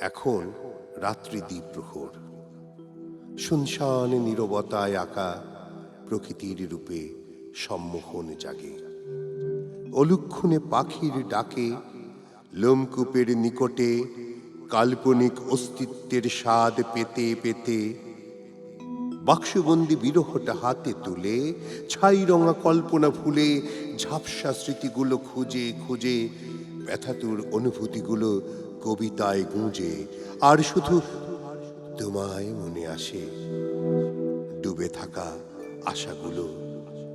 এখন রাত্রি দ্বীপ প্রহর শুনশান নীরবতায় আঁকা প্রকৃতির রূপে সম্মোহন জাগে। অলুক্ষণে পাখির ডাকে লোমকূপের নিকটে কাল্পনিক অস্তিত্বের স্বাদ পেতে পেতে বাক্সবন্দি বিরহটা হাতে তুলে ছাই রঙা কল্পনা ভুলে ঝাপসা স্মৃতিগুলো খুঁজে খুঁজে ব্যথাতুর অনুভূতিগুলো কবিতায় গুঁজে, আর শুধু তোমায় মনে আসে। ডুবে থাকা আশাগুলো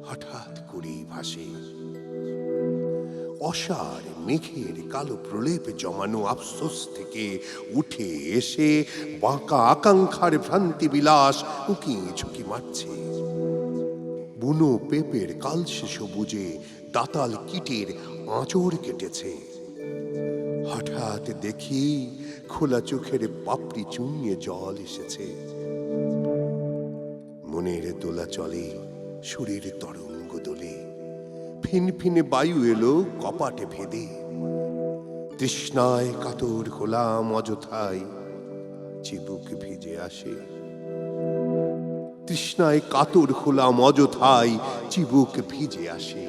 হঠাৎ করেই ভাসে। অসার মেঘের কালো প্রলেপ জমানো আফসোস থেকে উঠে এসে বাঁকা আকাঙ্ক্ষার ভ্রান্তি বিলাস উকি ঝুঁকি মারছে। বুনো পেপের কালসে সবুজে দাতাল কিটের আঁচড় কেটেছে। হঠাৎ দেখি খোলা চোখের পাপড়ি চুনিয়ে জল এসেছে। মনের দোলা চলে, সুরের তরঙ্গ দোলে। ফিনফিনে বায়ু এলো কপাটে ভেদে। তৃষ্ণায় কাতর হলাম অযথায়, চিবুক ভিজে আসে। তৃষ্ণায় কাতর হলাম অযথায়, চিবুক ভিজে আসে।